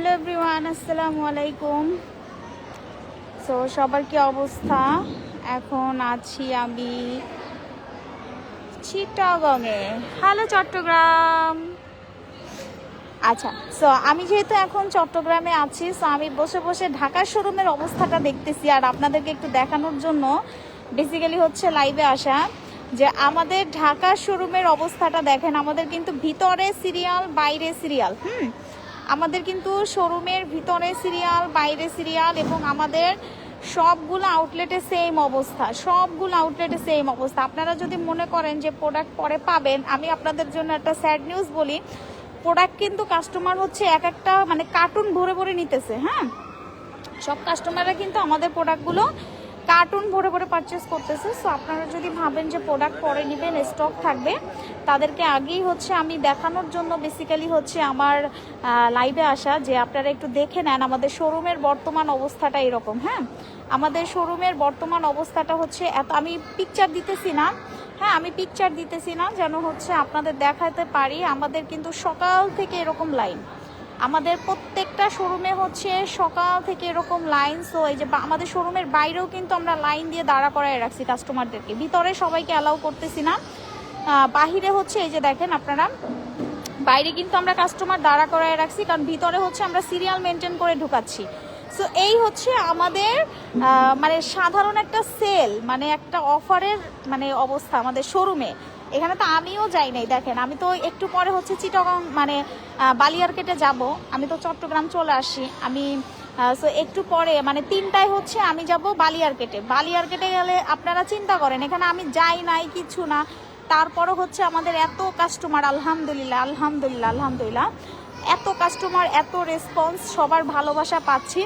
Hello everyone, আসসালামু আলাইকুম। So সবার কি অবস্থা? এখন আছি আমি চিটাগংয়ে। হ্যালো চট্টগ্রাম। আচ্ছা সো আমি যেহেতু এখন চট্টগ্রামে আছি সো আমি বসে বসে ঢাকার শোরুমের অবস্থাটা দেখতেছি আর আপনাদেরকে একটু দেখানোর জন্য বেসিক্যালি হচ্ছে লাইভে আসা। যে আমাদের ঢাকার শোরুমের অবস্থাটা দেখেন, আমাদের কিন্তু ভিতরে সিরিয়াল বাইরে সিরিয়াল হুম? আমাদের কিন্তু শোরুমের ভিতরে সিরিয়াল বাইরে সিরিয়াল এবং আমাদের সবগুলো আউটলেটে সেম অবস্থা, সবগুলো আউটলেটে সেম অবস্থা। আপনারা যদি মনে করেন যে প্রোডাক্ট পরে পাবেন, আমি আপনাদের জন্য একটা স্যাড নিউজ বলি প্রোডাক্ট কিন্তু কাস্টমার হচ্ছে এক একটা মানে কার্টুন ভরে ভরে নিতেছে হ্যাঁ? সব কাস্টমাররা কিন্তু আমাদের প্রোডাক্টগুলো কার্টুন ভরে ভরে পারচেস করতেছে সো আপনারা যদি ভাবেন যে প্রোডাক্ট পরে নেবেন স্টক থাকবে, তাদেরকে আগেই হচ্ছে আমি দেখানোর জন্য বেসিক্যালি হচ্ছে আমার লাইভে আসা, যে আপনারা একটু দেখে নেন আমাদের শোরুমের বর্তমান অবস্থাটা এরকম হ্যাঁ? আমাদের শোরুমের বর্তমান অবস্থাটা হচ্ছে এত, আমি পিকচার দিতেছি না হ্যাঁ? আমি পিকচার দিতেছি না, যেন হচ্ছে আপনাদের দেখাতে পারি, আমাদের কিন্তু সকাল থেকে এরকম লাইন আমাদের প্রত্যেকটা শোরুমে হচ্ছে সকাল থেকে এরকম লাইন সো এই যে আমাদের শোরুমের বাইরেও কিন্তু আমরা লাইন দিয়ে দাঁড়া করায় রাখছি কাস্টমারদেরকে ভিতরে সবাইকে অ্যালাউ করতেছি না। বাহিরে হচ্ছে এই যে দেখেন আপনারা, বাইরে কিন্তু আমরা কাস্টমার দাঁড়া করায় রাখছি, কারণ ভিতরে হচ্ছে আমরা সিরিয়াল মেনটেন করে ঢুকাচ্ছি। সো এই হচ্ছে আমাদের মানে সাধারণ একটা সেল মানে একটা অফারের মানে অবস্থা আমাদের শোরুমে। এখানে তো আমিও যাই নাই, দেখেন। আমি তো একটু পরে হচ্ছে চিটগং মানে বালিয়ারকেটে যাব। আমি তো চট্টগ্রাম চলে আসি। আমি সো একটু পরে মানে তিনটায় হচ্ছে আমি যাব বালিয়ারকেটে। বালিয়ারকেটে গেলে আপনারা চিন্তা করেন, এখানে আমি যাই নাই, কিছু না। তারপরও হচ্ছে আমাদের এত কাস্টমার আলহামদুলিল্লাহ আলহামদুলিল্লাহ আলহামদুলিল্লাহ, এত কাস্টমার এত রেসপন্স সবার ভালোবাসা পাচ্ছি।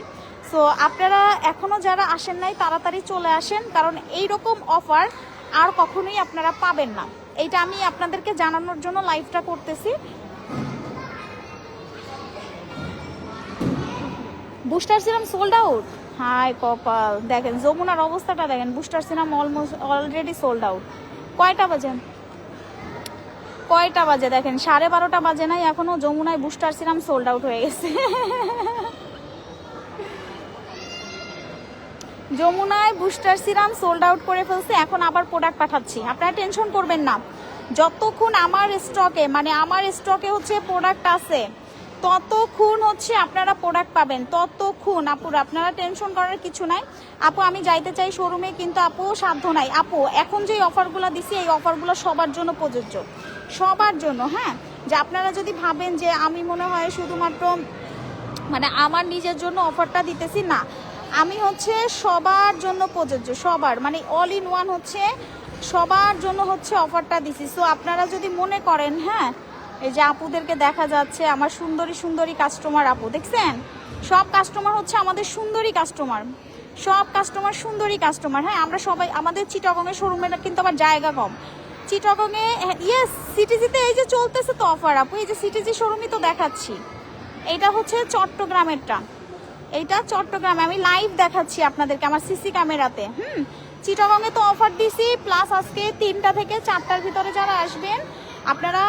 সো আপনারা এখনও যারা আসেন নাই, তাড়াতাড়ি চলে আসেন, কারণ এই রকম অফার আর কখনোই আপনারা পাবেন না। এইটা আমি আপনাদেরকে জানানোর জন্য লাইভটা করতেছি। বুস্টার সিরাম সোল্ড আউট হাই কপাল। দেখেন, যমুনার অবস্থাটা দেখেন booster serum almost already sold out কয়টা বাজে? কয়টা বাজে? দেখেন, সাড়ে বারোটা বাজে নাই, এখনও যমুনায় বুস্টার সিরাম সোল্ড আউট হয়ে গেছে। যমুনায় বুস্টার সিরাম সোল্ড আউট করে ফেলছে, এখন আবার প্রোডাক্ট পাঠাচ্ছি। আপনারা টেনশন করবেন না। যতক্ষণ আমার স্টকে মানে আমার স্টকে হচ্ছে প্রোডাক্ট আছে, ততক্ষণ হচ্ছে আপনারা প্রোডাক্ট পাবেন। ততক্ষণ আপুর আপনারা টেনশন করার কিছু নাই। আপু, আমি যাইতে চাই শোরুমে কিন্তু আপু, সাধ্য নাই। আপু, এখন যে অফারগুলো দিছি, এই অফারগুলো সবার জন্য প্রযোজ্য। সবার জন্য হ্যাঁ? যে আপনারা যদি ভাবেন যে আমি মনে হয় শুধুমাত্র মানে আমার নিজের জন্য অফারটা দিতেছি, না। আমি হচ্ছে সবার জন্য প্রযোজ্য, সবার মানে অল ইন ওয়ান হচ্ছে সবার জন্য হচ্ছে অফারটা দিছি। সো আপনারা যদি মনে করেন হ্যাঁ এই যে আপুদেরকে দেখা যাচ্ছে, আমার সুন্দরী সুন্দরী কাস্টমার আপু, দেখছেন? সব কাস্টমার হচ্ছে আমাদের সুন্দরী কাস্টমার সব কাস্টমার সুন্দরী কাস্টমার হ্যাঁ আমরা সবাই, আমাদের চিটাগংয়ের শোরুমের কিন্তু আবার জায়গা কম। চিটাগংয়ে ইয়েস সিটিজিতে এই যে চলতেছে তো অফার আপু, এই যে সিটিজি শোরুমই তো দেখাচ্ছি। এটা হচ্ছে চট্টগ্রামেরটা। এইটা চট্টগ্রামে, আমি লাইভ দেখাচ্ছি আপনাদেরকে আমার সিসি ক্যামেরাতে হুম চিটাগংয়ে তো অফার দিছি প্লাস আজকে তিনটা থেকে চারটার ভিতরে যারা আসবেন, আপনারা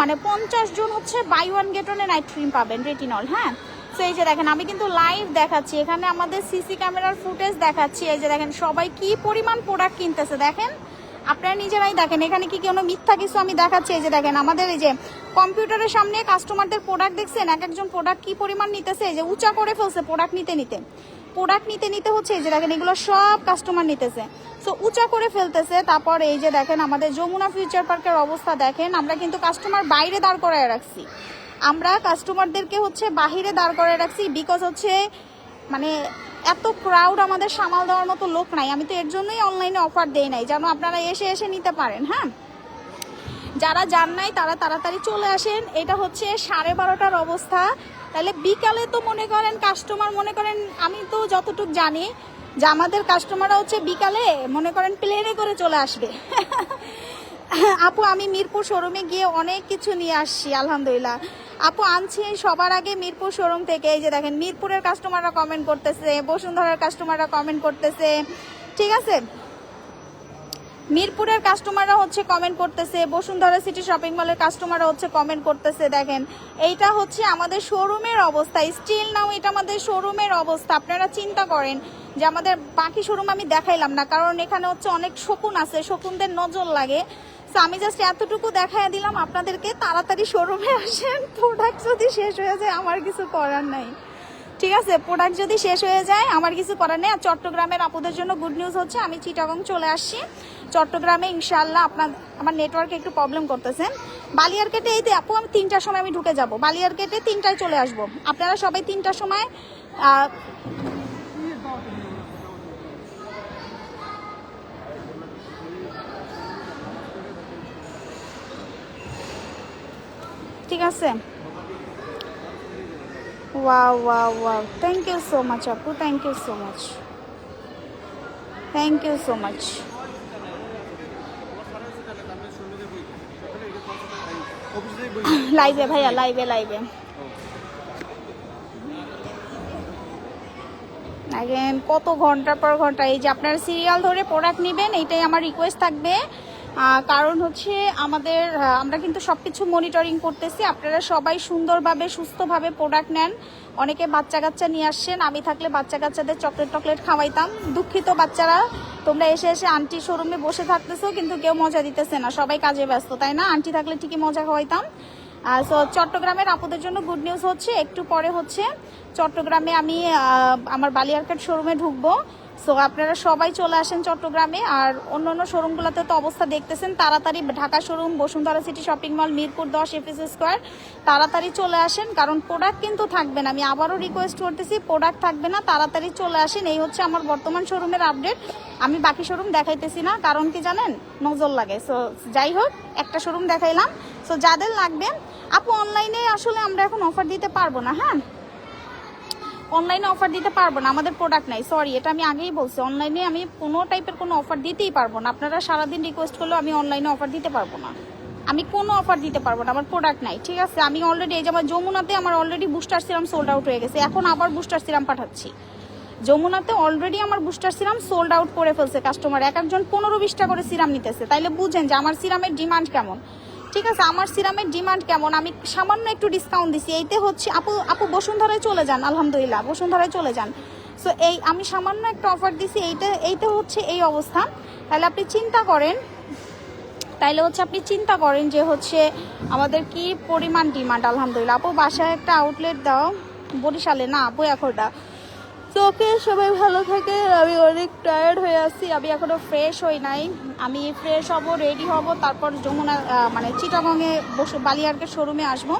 মানে পঞ্চাশ জন হচ্ছে বাই ওয়ান গেট ওয়ানে নাইট ক্রিম পাবেন রেটিনল হ্যাঁ? তো এই যে দেখেন, আমি কিন্তু লাইভ দেখাচ্ছি, এখানে আমাদের সিসি ক্যামেরার ফুটেজ দেখাচ্ছি, এই যে দেখেন, সবাই কি পরিমাণ প্রোডাক্ট কিনতেছে, দেখেন? আপনারা নিজেরাই দেখেন, এখানে কি কোনো মিথ্যা কিছু আমি দেখাচ্ছি? এই যে দেখেন, আমাদের এই যে কম্পিউটারের সামনে কাস্টমারদের প্রোডাক্ট দেখছেন, এক একজন প্রোডাক্ট কি পরিমাণ নিতেছে? এই যে উঁচা করে ফেলছে প্রোডাক্ট নিতে নিতে। প্রোডাক্ট নিতে নিতে হচ্ছে, এই যে দেখেন, এগুলো সব কাস্টমার নিতেছে। সো উঁচা করে ফেলতেছে, তারপর এই যে দেখেন, আমাদের যমুনা ফিউচার পার্কের অবস্থা দেখেন, আমরা কিন্তু কাস্টমার বাইরে দাঁড় করায় রাখছি। আমরা কাস্টমারদেরকে হচ্ছে বাহিরে দাঁড় করায় রাখছি বিকজ হচ্ছে মানে এত ক্রাউড আমাদের সামাল দেওয়ার মতো লোক নাই। আমি তো এর জন্যই অনলাইনে অফার দেই নাই, যেন আপনারা এসে এসে নিতে পারেন হ্যাঁ? যারা যান নাই, তারা তাড়াতাড়ি চলে আসেন। এটা হচ্ছে সাড়ে বারোটার অবস্থা। তাহলে বিকালে তো মনে করেন কাস্টমার মনে করেন আমি তো যতটুক জানি যে আমাদের কাস্টমাররা হচ্ছে বিকালে মনে করেন প্লেনে করে চলে আসবে। আপু, আমি মিরপুর শোরুমে গিয়ে অনেক কিছু নিয়ে আসছি, আলহামদুলিল্লাহ। আপু, আনছি সবার আগে মিরপুর শোরুম থেকে, এই যে দেখেন, মিরপুরের কাস্টমাররা কমেন্ট করতেছে, বসুন্ধরার কাস্টমাররা কমেন্ট করতেছে, ঠিক আছে? মিরপুরের কাস্টমাররা হচ্ছে কমেন্ট করতেছে, বসুন্ধরা সিটি শপিং মলের কাস্টমাররা হচ্ছে কমেন্ট করতেছে, দেখেন। এইটা হচ্ছে আমাদের শোরুমের অবস্থা স্টিল নাও এটা আমাদের শোরুমের অবস্থা। আপনারা চিন্তা করেন যে আমাদের বাকি শোরুম আমি দেখাইলাম না, কারণ এখানে হচ্ছে অনেক শকুন আছে, শকুনদের নজর লাগে। তো আমি জাস্ট এতটুকু দেখাই দিলাম আপনাদেরকে। তাড়াতাড়ি শোরুমে আসেন। প্রোডাক্ট যদি শেষ হয়ে যায়, আমার কিছু করার নাই। ঠিক আছে? প্রোডাক্ট যদি শেষ হয়ে যায়, আমার কিছু করার নেই। আর চট্টগ্রামের আপুদের জন্য গুড নিউজ হচ্ছে, আমি চিটাগং চলে আসছি। চট্টগ্রামে ইনশাল্লাহ আপনার, আমার নেটওয়ার্কে একটু প্রবলেম করতেছে বালিয়ারকেটে এই আপু, আমি তিনটার সময় আমি ঢুকে যাব। বালিয়ারকেটে তিনটায় চলে আসব। আপনারা সবাই তিনটার সময় ঠিক আছে? Wow wow wow thank you so much আপু thank you so much thank you so much লাইভে ভাইয়া লাইভে লাইভে দেখেন কত ঘণ্টার পর ঘণ্টা? এই যে আপনারা সিরিয়াল ধরে প্রোডাক্ট নেবেন, এইটাই আমার রিকোয়েস্ট থাকবে। কারণ হচ্ছে আমাদের আমরা কিন্তু সব কিছু মনিটরিং করতেছি। আপনারা সবাই সুন্দরভাবে, সুস্থভাবে প্রোডাক্ট নেন। অনেকে বাচ্চা কাচ্চা নিয়ে আসছেন, আমি থাকলে বাচ্চা কাচ্চাদের চকলেট টকলেট খাওয়াইতাম। দুঃখিত বাচ্চারা, তোমরা এসে এসে আন্টি শোরুমে বসে থাকতেছো, কিন্তু কেউ মজা দিতেছে না। সবাই কাজে ব্যস্ত, তাই না? আন্টি থাকলে ঠিকই মজা খাওয়াইতাম। সো চট্টগ্রামের আপুদের জন্য গুড নিউজ হচ্ছে, একটু পরে হচ্ছে, চট্টগ্রামে আমি আমার বালিয়ারকাট শোরুমে ঢুকবো। সো আপনারা সবাই চলে আসেন চট্টগ্রামে, আর অন্য অন্য শোরুমগুলোতে তো অবস্থা দেখতেছেন, তাড়াতাড়ি Dhaka showroom, Bashundhara city shopping mall, Mirpur দশ, এফএস স্কোয়ার, তাড়াতাড়ি চলে আসেন, কারণ প্রোডাক্ট কিন্তু থাকবে না। আমি আবারও রিকোয়েস্ট করতেছি প্রোডাক্ট থাকবে না, তাড়াতাড়ি চলে আসেন, এই হচ্ছে আমার বর্তমান শোরুমের আপডেট আমি বাকি শোরুম দেখাইতেছি না, কারণ কি জানেন? নজর লাগে। সো যাই হোক, একটা শোরুম দেখাইলাম। সো যাদের লাগবে, আপু অনলাইনে আসলে আমরা এখন অফার দিতে পারব না হ্যাঁ? অনলাইনে অফার দিতে পারব না, আমাদের প্রোডাক্ট নাই সরি এটা আমি আগেই বলছি অনলাইনে আমি কোনো টাইপের কোনো অফার দিতেই পারব না, আপনারা সারাদিন রিকোয়েস্ট করলেও আমি অনলাইনে অফার দিতে পারব না। আমি কোনো অফার দিতে পারব না, আমার প্রোডাক্ট নাই, ঠিক আছে? আমি অলরেডি এই যে আমার যমুনাতে আমার already booster serum sold out হয়ে গেছে, এখন আবার বুস্টার সিরাম পাঠাচ্ছি। যমুনাতে অলরেডি আমার বুস্টার সিরাম সোল্ড আউট করে ফেলছে কাস্টমার এক একজন পনেরো বিশটা করে সিরাম নিতেছে, তাইলে বুঝেন যে আমার সিরামের ডিমান্ড কেমন। ঠিক আছে, আমার সিরামের ডিমান্ড কেমন? আমি সামান্য একটু ডিসকাউন্ট দিছি। এইতে হচ্ছে, আপু আপু বসুন্ধরায় চলে যান, আলহামদুলিল্লাহ, বসুন্ধরায় চলে যান। সো এই, আমি সামান্য একটা অফার দিছি, এইটা এইটা হচ্ছে এই অবস্থা। তাহলে আপনি চিন্তা করেন, তাইলে হচ্ছে আপনি চিন্তা করেন যে হচ্ছে আমাদের কি পরিমাণ ডিমান্ড আলহামদুলিল্লাহ। আপু, বাসায় একটা আউটলেট দাও, বরিশালে না আপু এখনটা তো ওকে, সবাই ভালো থাকে আমি অনেক টায়ার্ড হয়ে আছি। আমি এখনও ফ্রেশ হই নাই। আমি ফ্রেশ হব রেডি হব, তারপর যমুনা মানে চিটাগংয়ে বসে, বালিয়ারকে শোরুমে আসব।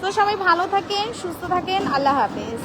তো সবাই ভালো থাকেন, সুস্থ থাকেন। আল্লাহ হাফেজ।